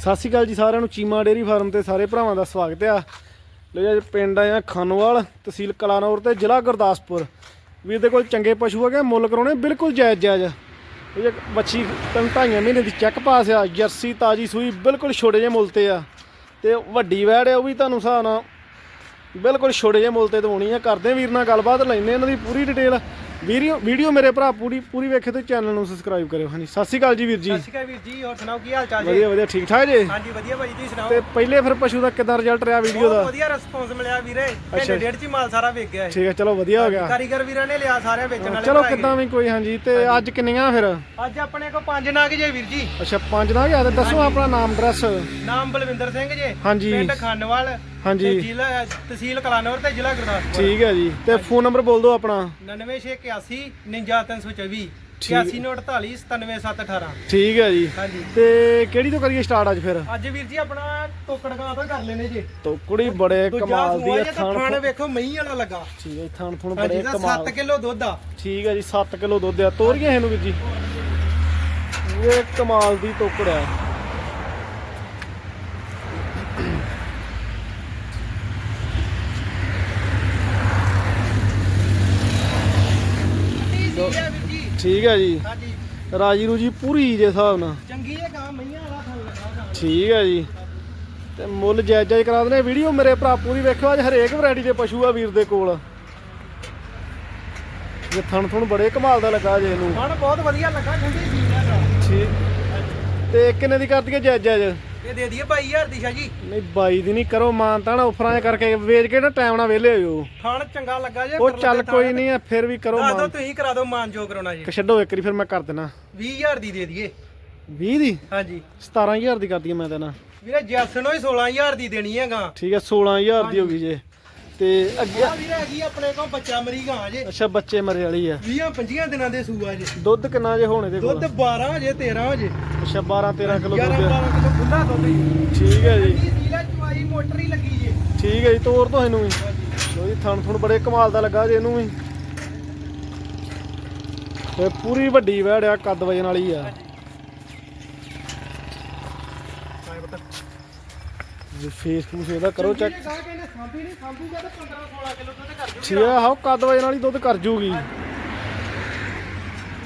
ਸਤਿ ਸ਼੍ਰੀ ਅਕਾਲ ਜੀ ਸਾਰਿਆਂ ਨੂੰ, ਚੀਮਾ ਡੇਰੀ ਫਾਰਮ ਤੇ ਸਾਰੇ ਭਰਾਵਾਂ ਦਾ ਸਵਾਗਤ ਆ। ਲੋ ਜੀ ਪਿੰਡ ਆਇਆ ਖਾਨੋਵਾਲ, ਤਹਿਸੀਲ ਕਲਾਨੌਰ ਤੇ ਜ਼ਿਲ੍ਹਾ ਗੁਰਦਾਸਪੁਰ। ਵੀਰ ਦੇ ਕੋਲ ਚੰਗੇ ਪਸ਼ੂ ਹੈਗੇ ਮੁੱਲ ਕਰਾਉਣੇ ਬਿਲਕੁਲ ਜਾਇਜ਼ ਜਾਇਜ਼ ਇਹ ਜੇ ਬੱਚੀ ਤਿੰਨ ਢਾਈਆਂ ਮਹੀਨੇ ਦੀ ਚੈੱਕ ਪਾਸ ਆ, ਜਰਸੀ, ਤਾਜੀ ਸੂਈ ਬਿਲਕੁਲ ਛੋਟੇ ਜਿਹੇ ਮੁੱਲ ਤੇ ਆ। ਤੇ ਵੱਡੀ ਵੈੜ ਆ, ਉਹ ਵੀ ਤੁਹਾਨੂੰ ਹਿਸਾਬ ਨਾਲ ਬਿਲਕੁਲ ਛੋਟੇ ਜਿਹੇ ਮੁੱਲ ਤੇ ਦਵਾਉਣੀ ਆ। ਕਰਦੇ ਵੀਰ ਨਾਲ ਗੱਲਬਾਤ ਲੈਣੇ ਇਹਨਾਂ ਦੀ ਪੂਰੀ ਡਿਟੇਲ। ਵੀਡੀਓ ਵੀਡੀਓ ਮੇਰੇ ਭਰਾ ਪੂਰੀ ਪੂਰੀ ਵੇਖੇ ਤੇ ਚੈਨਲ ਨੂੰ ਸਬਸਕ੍ਰਾਈਬ ਕਰਿਓ ਹਾਂਜੀ। ਸਤਿ ਸ਼੍ਰੀ ਅਕਾਲ ਜੀ ਵੀਰ ਜੀ। ਸਤਿ ਸ਼੍ਰੀ ਅਕਾਲ ਵੀਰ ਜੀ ਹੋਰ ਸੁਣਾਓ ਕੀ ਹਾਲ ਚਾਲ ਜੀ? ਵਧੀਆ ਵਧੀਆ ਠੀਕ ਠਾਕ ਜੀ? ਹਾਂਜੀ ਵਧੀਆ ਭਾਜੀ ਤੁਸੀਂ ਸੁਣਾਓ? ਤੇ ਪਹਿਲੇ ਫਿਰ ਪਸ਼ੂ ਦਾ ਕਿਦਾਂ ਰਿਜ਼ਲਟ ਰਿਹਾ ਵੀਡੀਓ ਬਹੁਤ ਦਾ ਵਧੀਆ ਰਿਸਪੌਂਸ ਮਿਲਿਆ ਵੀਰੇ। ਘੰਟੇ ਡੇਢ ਚ ਮਾਲ ਸਾਰਾ ਵਿਕ ਗਿਆ ਠੀਕ ਹੈ ਚਲੋ ਵਧੀਆ ਹੋ ਗਿਆ। ਕਾਰੀਗਰ ਵੀਰਾਂ ਨੇ ਲਿਆ ਸਾਰਿਆਂ ਵੇਚਣ ਵਾਲੇ ਚਲੋ ਕਿਦਾਂ ਵੀ ਕੋਈ ਹਾਂਜੀ। ਤੇ ਅੱਜ ਕਿੰਨੀਆਂ ਫਿਰ। ਅੱਜ ਆਪਣੇ ਕੋਲ ਪੰਜ ਨਾਗ ਜੇ ਵੀਰ ਜੀ। ਅੱਛਾ ਪੰਜ ਦਾ ਗਿਆ ਤੇ ਦੱਸੋ ਆਪਣਾ ਨਾਮ ਐਡਰੈਸ ਨਾਮ ਬਲਵਿੰਦਰ ਸਿੰਘ ਜੇ। ਹਾਂਜੀ। ਪਿੰਡ ਖਾਨਵਾਲ ਹਾਂਜੀ। ਤੇ ਜ਼ਿਲ੍ਹਾ ਤਹਿਸੀਲ ਕਲਾਨੌਰ ਤੇ ਜ਼ਿਲ੍ਹਾ ਗੁਰਦਾਸਪੁਰ। ਠੀਕ ਹੈ ਜੀ। ਤੇ ਫੋਨ ਨੰਬਰ ਬੋਲ ਦਿਓ ਆਪਣਾ। 99681 99324 8148 97718 ਠੀਕ ਹੈ ਜੀ। ਹਾਂਜੀ। ਤੇ ਕਿਹੜੀ ਤੋਂ ਕਰੀਏ ਸਟਾਰਟ ਅੱਜ ਫਿਰ? ਅੱਜ ਵੀਰ ਜੀ ਆਪਣਾ ਟੋਕੜਗਾ ਤੋਂ ਕਰ ਲੈਨੇ ਜੀ। ਤੋ ਕੁੜੀ ਬੜੇ ਕਮਾਲ ਦੀ ਹੈ ਥਣ ਖਾਣ ਵੇਖੋ ਮਹੀਂ ਵਾਲਾ ਲੱਗਾ। ਠੀਕ ਹੈ ਥਣ ਥਣ ਬੜੇ ਕਮਾਲ। 7 ਕਿਲੋ ਦੁੱਧ ਆ। ਠੀਕ ਹੈ ਜੀ 7 ਕਿਲੋ ਦੁੱਧ ਆ। ਤੋਰੀਆਂ ਇਹਨੂੰ ਵੀਰ ਜੀ। ਇਹ ਕਮਾਲ ਦੀ ਤੋਕੜ ਹੈ। ਠੀਕ ਹੈ ਜੀ। ਠੀਕ ਹੈ ਜੀ ਹਾਂਜੀ ਰਾਜੀ ਰੂਜੀ ਪੂਰੀ ਜੇ ਹਿਸਾਬ ਨਾਲ। ਚੰਗੀ ਹੈ ਗਾਂ ਮਈਆਂ ਵਾਲਾ ਥਣ ਲੱਗਾ। ਠੀਕ ਹੈ ਜੀ। ਤੇ ਮੁੱਲ ਜਾਇਜ਼ ਜਾਇਜ਼ ਕਰਾ ਦਨੇ ਵੀਡੀਓ ਮੇਰੇ ਭਰਾ ਪੂਰੀ ਵੇਖਿਓ। ਅੱਜ ਹਰੇਕ ਵੈਰਾਈਟੀ ਦੇ ਪਸ਼ੂ ਆ ਵੀਰ ਦੇ ਕੋਲ। ਇਹ ਥਣ ਥਣ ਬੜੇ ਕਮਾਲ ਦਾ ਲੱਗਾ ਜੇ ਇਹਨੂੰ। ਖਾਣ ਬਹੁਤ ਵਧੀਆ ਲੱਗਾ ਠੰਡੀ ਹੈ ਗਾ। ਠੀਕ। ਤੇ ਕਿੰਨੇ ਦੀ ਕਰ ਦਈਏ ਜਾਇਜ਼ ਜਾਇਜ਼? ਇਹ ਦੇ ਦਈਏ 22000 ਦੀ ਸ਼ਾ ਜੀ। ਨਹੀਂ ਬਾਈ ਦੀ ਨਹੀਂ ਕਰੋ ਮਾਨ ਤਾਂ ਆਫਰਾਂ ਜਿਹਾ ਕਰਕੇ ਵੇਚ ਕੇ ਨਾ ਟਾਈਮ ਨਾਲ ਵਿਹਲੇ ਹੋਇਓ। ਖਾਣ ਚੰਗਾ ਲੱਗਾ ਜੇ ਉਹ ਚੱਲ ਕੋਈ ਨਹੀਂ ਆ ਫਿਰ ਵੀ ਕਰੋ ਦੱਸ ਦੋ ਮਾਨ। ਤੁਸੀਂ ਕਰਾ ਦਿਓ ਮਾਨ ਜੋ ਕਰਾਉਣਾ ਜੀ। ਛੱਡੋ ਇੱਕ ਵਾਰੀ ਫਿਰ ਮੈਂ ਕਰ ਦੇਣਾ 20000 ਦੀ ਦੇ ਦਈਏ। 20 ਦੀ? ਹਾਂਜੀ। 17000 ਦੀ ਕਰ ਦਈਏ ਮੈਂ ਤਾਂ ਨਾ। ਵੀਰੇ ਜੈਸਨੋ ਹੀ 16000 ਦੀ ਦੇਣੀ ਹੈ ਗਾਂ ਠੀਕ ਹੈ 16000 ਦੀ ਹੋ ਗਈ ਜੇ। ਤੇ ਅੱਗੇ ਆ ਵੀਰੇ ਹੈਗੀ ਆਪਣੇ ਕੋਲ ਬੱਚਾ ਮਰੀ ਗਾਂ ਜੇ ਅੱਛਾ ਬੱਚੇ ਮਰੇ ਵਾਲੀ ਆ। 20 25 ਦਿਨਾਂ ਦੇ ਸੂਆ ਜੇ ਦੁੱਧ ਕਿੰਨਾ ਜੇ ਹੋਣੇ ਦੇ ਕੋਲ ਦੁੱਧ 12 ਜੇ 13 ਜੇ ਅੱਛਾ 12 13 ਕਿਲੋ 11 ਦੁੱਧ 12 ਕਿਲੋ ਖੁੱਲਾ ਦੁੱਧ ਜੀ। ਠੀਕ ਹੈ ਜੀ। ਸੀਲਾ ਚੁਆਈ ਮੋਟਰ ਹੀ ਲੱਗੀ ਜੇ। ਠੀਕ ਹੈ ਜੀ ਤੋਰ ਤੋਂ ਇਹਨੂੰ ਵੀ। ਲੋ ਜੀ ਥਣ ਥਣ ਬੜੇ ਕਮਾਲ ਦਾ ਲੱਗਾ ਜੇ ਇਹਨੂੰ ਵੀ। ਤੇ ਪੂਰੀ ਵੱਡੀ ਵੈੜ ਆ ਕੱਦ ਵਜਨ ਵਾਲੀ ਆ ਜੀ ਫੇਸ ਫੂਸ ਇਹਦਾ ਕਰੋ ਚੈੱਕ ਕਹਿੰਦੇ ਸਾਂਭੀ ਨਹੀਂ ਸਾਂਭੂਗਾ ਤਾਂ 15 16 ਕਿਲੋ ਦੁੱਧ ਕਰ ਦੂਗੀ ਠੀਕ ਆ ਹਾਓ ਕੱਦ ਵਜਨ ਵਾਲੀ ਦੁੱਧ ਕਰ ਜੂਗੀ।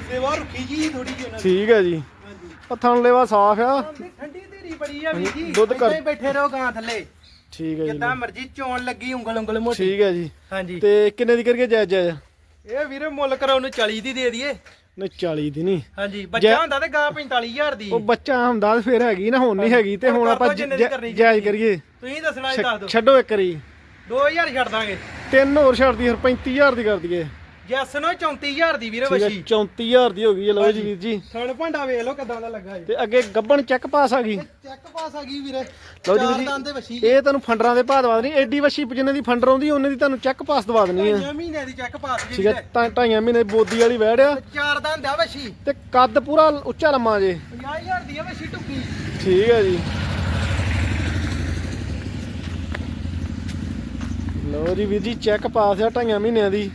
ਸੇਵਾ ਰੁਕੀ ਜੀ ਥੋੜੀ ਜਿਹੀ ਉਹਨਾਂ ਠੀਕ ਹੈ ਜੀ। ਹਾਂਜੀ। ਆ ਥਣ ਲੈਵਾ ਸਾਫ਼ ਆ। ਠੰਡੀ ਠੰਡੀ ਧੀਰੀ ਬੜੀ ਆ ਵੀਰ ਜੀ। ਦੁੱਧ ਕਰ- ਏਦਾਂ ਹੀ ਬੈਠੇ ਰਹੋ ਗਾਂ ਥੱਲੇ। ਠੀਕ ਹੈ ਜੀ। ਜਿੱਦਾਂ ਮਰਜ਼ੀ ਚੋਣ ਲੱਗੀ ਉਂਗਲ ਉਂਗਲ ਮੋਟੀ। ਠੀਕ ਹੈ ਜੀ। ਹਾਂਜੀ। ਤੇ ਕਿੰਨੇ ਦੀ ਕਰੀਏ? ਜਾਇਜ਼ ਜਾਇਜ਼ ਇਹ ਵੀਰੇ ਮੁੱਲ ਕਰਾਉ ਨੂੰ 40 ਦੀ ਦੇ ਦਈਏ। ਨਹੀਂ 40 ਦੀ ਨਹੀਂ। ਹਾਂਜੀ ਬੱਚਾ ਹੁੰਦਾ ਤੇ ਗਾਂ 45000 ਦੀ। ਉਹ ਬੱਚਾ ਹੁੰਦਾ ਤਾਂ ਫਿਰ ਹੈਗੀ ਨਾ ਹੁਣ ਨਹੀਂ ਹੈਗੀ ਤੇ ਹੁਣ ਆਪਾਂ ਜਾਇਜ਼ ਕਰੀਏ। ਤੁਸੀਂ ਦੱਸਣਾ ਦੱਸ ਦਿਓ। ਛੱਡੋ ਇੱਕ ਵਾਰੀ। 2000 ਛੱਡ ਦਾਂਗੇ। ਤਿੰਨ ਹੋਰ ਛੱਡਦੀ ਫਿਰ 35000 ਦੀ ਕਰ ਦਈਏ। ਜੈਸ ਨੂੰ 34000 ਦੀ ਵੀਰੇ ਠੀਕ ਹੈ ਵਸ਼ੀ 34000 ਦੀ ਹੋ ਗਈ ਹੈ ਲਓ ਜੀ ਵੀਰ ਜੀ। ਸਣ ਭਾਂਡਾ ਵੇਖ ਲਓ ਕਿਦਾਂ ਦਾ ਲੱਗਾ ਜੀ। ਤੇ ਅੱਗੇ ਗੱਬਣ ਚੈੱਕ ਪਾਸ ਆ ਗਈ। ਚੈੱਕ ਪਾਸ ਆ ਗਈ ਵੀਰੇ। ਲਓ ਜੀ ਚਾਰ ਵੀਰ ਦੰਦ ਦੇ ਵਸ਼ੀ ਜੀ। ਇਹ ਤੁਹਾਨੂੰ ਫੰਡਰਾਂ ਦੇ ਭਾਅ ਦਵਾ ਦੇਣੀ। ਐਡੀ ਵਸ਼ੀ ਜਿੰਨੇ ਦੀ ਫੰਡਰ ਆਉਂਦੀ ਉਹਨੇ ਦੀ ਤੁਹਾਨੂੰ ਚੈੱਕ ਪਾਸ ਦਵਾ ਦੇਣੀ ਹੈ। ਮਹੀਨੇ ਦੀ ਚੈੱਕ ਪਾਸ ਜੀ ਠੀਕ ਹੈ ਤਾਂ ਢਾਈਆਂ ਮਹੀਨੇ ਬੋਦੀ ਵਾਲੀ ਵੈੜ ਆ। ਚਾਰ ਦੰਦ ਆ ਵਸ਼ੀ ਤੇ ਕੱਦ ਪੂਰਾ ਉੱਚਾ ਲੰਮਾ ਜੇ। 50000 ਦੀ ਆ ਵਸ਼ੀ ਟੁੱਕੀ ਠੀਕ ਹੈ ਜੀ। ਲਓ ਜੀ ਵੀਰ ਜੀ ਚੈੱਕ ਪਾਸ ਆ ਢਾਈਆਂ ਮਹੀਨਿਆਂ ਦੀ।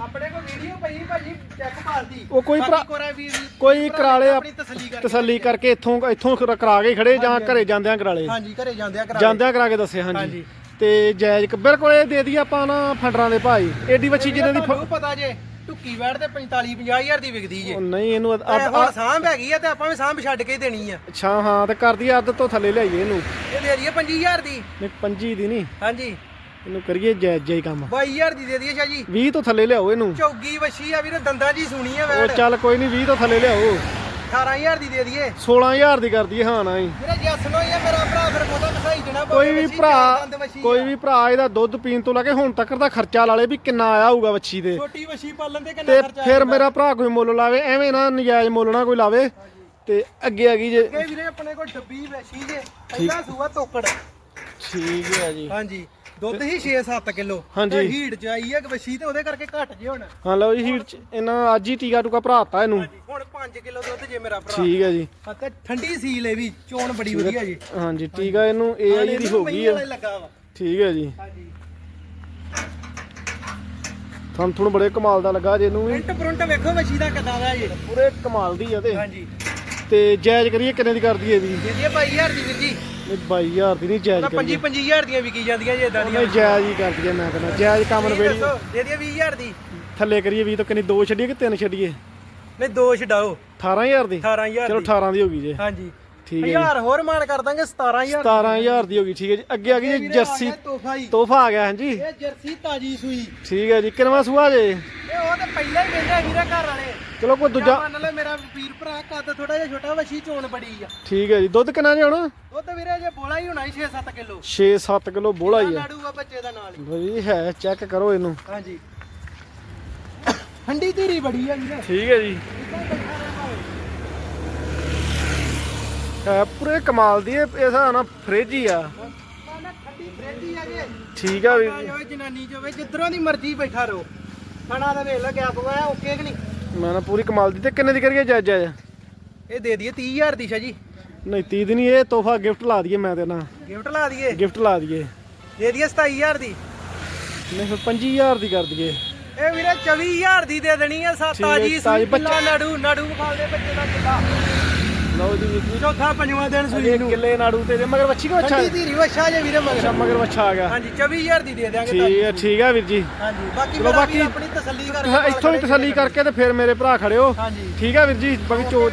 ਆਪਣੇ ਕੋਲ ਵੀਡੀਓ ਪਈ ਭਾਜੀ ਚੈੱਕ ਪਾਸ ਦੀ ਉਹ ਕੋਈ ਭਰਾ- ਬਾਕੀ ਕੋਈ ਭਰਾ ਕਰਾਲੇ ਆਪਣੀ ਤਸੱਲੀ ਕਰਕੇ ਤਸੱਲੀ ਕਰਕੇ ਇੱਥੋਂ ਇੱਥੋਂ ਕਰਾ ਕੇ ਖੜੇ ਜਾਂ ਘਰੇ ਜਾਂਦਿਆਂ ਕਰਾਲੇ ਹਾਂਜੀ ਘਰੇ ਜਾਂਦੇ ਆ ਕਰਾ ਜਾਂਦਿਆਂ ਕਰਾ ਕੇ ਦੱਸੇ ਹਾਂਜੀ। ਹਾਂਜੀ। ਤੇ ਜਾਇਜ਼ ਕ- ਬਿਲਕੁਲ ਇਹ ਦੇ ਦਈਏ ਆਪਾਂ ਨਾ ਫੰਡਰਾਂ ਦੇ ਭਾਈ ਐਡੀ ਬੱਚੀ ਜਿਹਨਾਂ ਦੀ ਫ- ਤੁਹਾਨੂੰ ਪਤਾ ਜੇ ਟੁੱਕੀ ਵੈੜ ਤੇ 45 50000 ਦੀ ਵਿਕਦੀ ਜੇ। ਉਹ ਨਹੀਂ ਇਹਨੂੰ ਹੁਣ ਸਾਂਭ ਹੈਗੀ ਆ ਤੇ ਆਪਾਂ ਵੀ ਸਾਂਭ ਛੱਡ ਕੇ ਹੀ ਦੇਣੀ ਆ। ਅੱਛਾ ਹਾਂ ਤੇ ਕਰਦੀ ਅੱਧ ਤੋਂ ਥੱਲੇ ਲਿਆਈਏ ਇਹਨੂੰ। ਇਹ ਦੇ ਦਈਏ 25000 ਦੀ। ਨਹੀਂ 25 ਦੀ ਨਹੀਂ। ਹਾਂਜੀ। ਇਹਨੂੰ ਕਰੀਏ ਜਾਇਜ਼ ਜਾਈ ਕੰਮ। 22000 ਦੀ ਦੇ ਦਈਏ ਸ਼ਾਹ ਜੀ। 20 ਤੋਂ ਥੱਲੇ ਲਿਆਓ ਇਹਨੂੰ। ਚੌਗੀ ਵਛੀ ਆ ਵੀਰੇ ਦੰਦਾਂ ਜੀ ਸੁਣੀ ਆ ਉਹ ਵੈੜ ਚੱਲ ਕੋਈ ਨਹੀਂ 20 ਤੋਂ ਥੱਲੇ ਲਿਆਓ। 18000 ਦੀ ਦੇ ਦਈਏ। 16000 ਦੀ ਕਰਦੀ ਹਾਂ ਨਾ ਹੀ। ਵੀਰੇ ਜੱਸ ਨੂੰ ਹੀ ਆ ਮੇਰਾ ਭਰਾ ਫਿਰ ਬਹੁਤਾ ਕਸਾਈ ਦੇਣਾ ਕੋਈ ਵੀ ਭਰਾ ਕੋਈ ਵੀ ਭਰਾ ਇਹਦਾ ਦੁੱਧ ਪੀਣ ਤੋਂ ਲੈ ਕੇ ਹੁਣ ਤੱਕ ਦਾ ਖਰਚਾ ਲਾ ਲੇ ਵੀ ਕਿੰਨਾ ਆਇਆ ਹੋਊਗਾ ਵੱਛੀ ਦੇ ਛੋਟੀ ਵਛੀ ਪਾਲਣ ਤੇ ਤੇ ਕਿੰਨਾ ਖਰਚਾ ਫਿਰ ਮੇਰਾ ਭਰਾ ਕੋਈ ਮੁੱਲ ਲਾਵੇ ਐਵੇਂ ਨਾ ਨਜਾਇਜ਼ ਮੁੱਲ ਨਾ ਕੋਈ ਲਾਵੇ। ਤੇ ਅੱਗੇ ਹੈਗੀ ਜੇ। ਅੱਗੇ ਵੀਰੇ ਆਪਣੇ ਕੋਲ ਡੱਬੀ ਵਛੀ ਜੇ ਪਹਿਲਾ ਸੂਆ ਤੋਕੜ। ਠੀਕ ਹੈ ਜੀ। ਹਾਂਜੀ। ਦੁੱਧ ਹੀ 6-7 ਕਿਲੋ। ਹਾਂਜੀ। ਹੀਟ ਚ ਆਈ ਆ ਵਛੀ ਤੇ ਉਹਦੇ ਕਰਕੇ ਘਟ ਜੇ ਹੁਣ। ਹਾਂ ਲਓ ਜੀ ਹੀਟ ਚ ਇਹਨਾਂ ਅੱਜ ਹੀ ਟੀਕਾ ਟੂਕਾ ਭਰਾਤਾ ਇਹਨੂੰ। ਹੁਣ 5 ਕਿਲੋ ਦੁੱਧ ਜੇ ਮੇਰਾ ਭਰਾ। ਠੀਕ ਹੈ ਜੀ। ਹਾਂ ਤੇ ਠੰਡੀ ਸੀਲ ਇਹ ਵੀ ਚੋਣ ਬੜੀ ਵਧੀਆ ਜੀ। ਹਾਂਜੀ ਟੀਕਾ ਇਹਨੂੰ ਇਹ ਆਈ ਦੀ ਹੋ ਗਈ ਹੈ ਹੀ ਲੱਗਾ ਵਾ। ਠੀਕ ਹੈ ਜੀ। ਹਾਂਜੀ। ਥੁਣ ਬੜੇ ਕਮਾਲ ਦਾ ਲੱਗਾ ਜੇ ਇਹਨੂੰ ਵੀ। ਪ੍ਰਿੰਟ ਪ੍ਰਿੰਟ ਵੇਖੋ ਮੱਛੀ ਦਾ ਕਿੱਦਾਂ ਦਾ ਜੀ। ਪੂਰੇ ਕਮਾਲ ਦੀ ਆ ਤੇ। ਹਾਂਜੀ। ਤੇ ਜਾਇਜ਼ ਕਰੀਏ ਕਿੰਨੇ ਦੀ ਕਰਦੀ ਇਹਦੀ? ਇਹਦੀ 22000 ਦੀ ਵੀਰ ਜੀ। ਨਹੀਂ 22000 ਦੀ ਨਹੀਂ ਜਾਇਜ਼ ਤਾਂ 25 ਕਰੀਏ 25000 ਦੀਆਂ ਵਿਕੀ ਜਾਂਦੀਆਂ ਜੀ ਇਦਾਂ ਦੀਆਂ। ਨਹੀਂ ਜਾਇਜ਼ ਹੀ ਕਰ ਦਈਏ ਮੈਂ ਕਹਿੰਦਾ ਜਾਇਜ਼ ਕੰਮ ਨਵੇੜੀ ਜਿਹਦੀ 20000 ਦੀ ਥੱਲੇ ਕਰੀਏ ਵੀ ਤਾਂ ਕਿੰਨੀ ਦੋ ਛੱਡੀਏ ਕਿ ਤਿੰਨ ਛੱਡੀਏ? ਨਹੀਂ ਦੋ ਛਡਾਓ। 18000 ਦੀ? 18000 ਚਲੋ ਦੀ। 18 ਦੀ ਹੋ ਗਈ ਜੇ। ਹਾਂਜੀ। ਠੀਕ ਹੈ। 1000 ਹੋਰ ਮਾਨ ਕਰ ਦਾਂਗੇ 17000 17000 ਦੀ। ਹੋ ਗਈ ਠੀਕ ਹੈ ਜੀ। ਅੱਗੇ ਆ ਗਈ ਜੀ ਜਰਸੀ। ਤੋਹਫਾ ਆ ਗਿਆ ਹਾਂਜੀ। ਇਹ ਜਰਸੀ ਤਾਜੀ ਸੂਈ। ਠੀਕ ਹੈ ਜੀ ਕਿੰਨਵਾਂ ਸੂਆ ਜੇ? ਇਹ ਉਹ ਤੇ ਪਹਿਲਾਂ ਹੀ ਕਹਿੰਦੇ ਵੀਰੇ ਘਰ ਵਾਲੇ। ਚਲੋ ਕੋਈ ਦੂਜਾ ਦੂਜਾ ਮੰਨ ਲੈ ਮੇਰਾ ਵੀਰ ਭਰਾ ਕੱਦ ਥੋੜਾ ਜਿਹਾ ਛੋਟਾ ਵਸ਼ੀ ਚੋਣ ਬੜੀ ਆ। ਠੀਕ ਹੈ ਜੀ। ਦੁੱਧ ਕਿੰਨਾ ਜੇ ਹੁਣ? ਉਹ ਤੇ ਵੀਰੇ ਜੇ ਬੋਲਾ ਹੀ ਹੋਣਾ 6-7 ਕਿਲੋ। 6-7 ਕਿਲੋ ਬੋਲਾ ਹੀ ਆ। ਲਾੜੂਗਾ ਬੱਚੇ ਦਾ ਨਾਲ ਹੀ। ਬਈ ਹੈ ਚੈੱਕ ਕਰੋ ਇਹਨੂੰ। ਹਾਂਜੀ। ਠੰਡੀ ਧੀਰੀ ਬੜੀ ਆ ਵੀਰੇ। ਠੀਕ ਹੈ ਜੀ। ਹੈ ਪੂਰੇ ਕਮਾਲ ਦੀ ਇਹ ਇਹ ਹਿਸਾਬ ਨਾਲ ਫ੍ਰਿਜ ਹੀ ਆ। ਨਾ ਠੰਡੀ ਫ੍ਰੈਂਡੀ ਆ ਜੇ ਠੀਕ ਆ ਵੀ ਆ ਜਾਓ ਜਨਾਨੀ ਜੋਵੇ ਜਿੱਧਰੋਂ ਦੀ ਮਰਜ਼ੀ ਬੈਠਾ ਰਹੋ। ਖਾਣਾ ਦਾ ਵੇਖ ਲੈ ਗੈਪ ਹੋਇਆ ਓਕੇ ਕਿ ਨਹੀਂ? ਮੈਂ ਨਾ ਪੂਰੀ ਕਮਾਲ ਦੀ। ਤੇ ਕਿੰਨੇ ਦੀ ਕਰੀਏ ਜੱਜ ਆ ਇਹ ਦੇ ਦਈਏ 30000 ਦੀ ਸ਼ਾ ਜੀ। ਨਹੀਂ 30 ਦੀ ਨਹੀਂ ਇਹ ਤੋਹਫਾ ਗਿਫਟ ਲਾ ਦਈਏ ਮੈਂ ਤੇ ਨਾ। ਗਿਫਟ ਲਾ ਦਈਏ? ਗਿਫਟ ਲਾ ਦਈਏ। ਦੇ ਦਈਏ 27000 ਦੀ। ਨਹੀਂ ਫਿਰ 25000 ਦੀ ਕਰ ਦਈਏ। ਇਹ ਵੀਰੇ 24000 ਦੀ ਦੇ ਦੇਣੀ ਆ ਸਾ ਤਾਜੀ ਸੂਈ ਕਿੱਲਾ ਨਾੜੂ ਨਾੜੂ ਵਿਖਾਲ ਦੇ ਬੱਚੇ ਦਾ ਕਿੱਲਾ। ਲਓ ਜੀ ਚੌਥਾ ਪੰਜਵਾਂ ਦਿਨ ਸੂਈ ਨੂੰ। ਕਿੱਲੇ ਨਾੜੂ ਤੇ ਜੇ ਮਗਰ ਵੱਛੀ ਕੋ ਅੱਛਾ ਠੰਡੀ ਧੀਰੀ ਵਛਾ ਜੇ ਵੀਰੇ ਅੱਛਾ ਮਗਰ ਮਗਰ ਵੱਛਾ ਆ ਗਿਆ। ਹਾਂਜੀ 24000 ਦੀ ਦੇ ਦਿਆਂਗੇ ਠੀਕ ਹੈ ਠੀਕ ਹੈ ਵੀਰ ਜੀ। ਹਾਂਜੀ ਬਾਕੀ ਚਲੋ ਮੇਰਾ ਬਾਕੀ ਵੀਰ ਆਪਣੀ ਤਸੱਲੀ ਕਰਕੇ ਹਾਂ, ਇੱਥੋਂ ਹੀ ਤਸੱਲੀ ਕਰਕੇ ਤੇ ਫਿਰ ਮੇਰੇ ਭਰਾ ਖੜਿਓ। ਹਾਂਜੀ। ਠੀਕ ਹੈ ਵੀਰ ਜੀ ਬਾਕੀ ਚੋ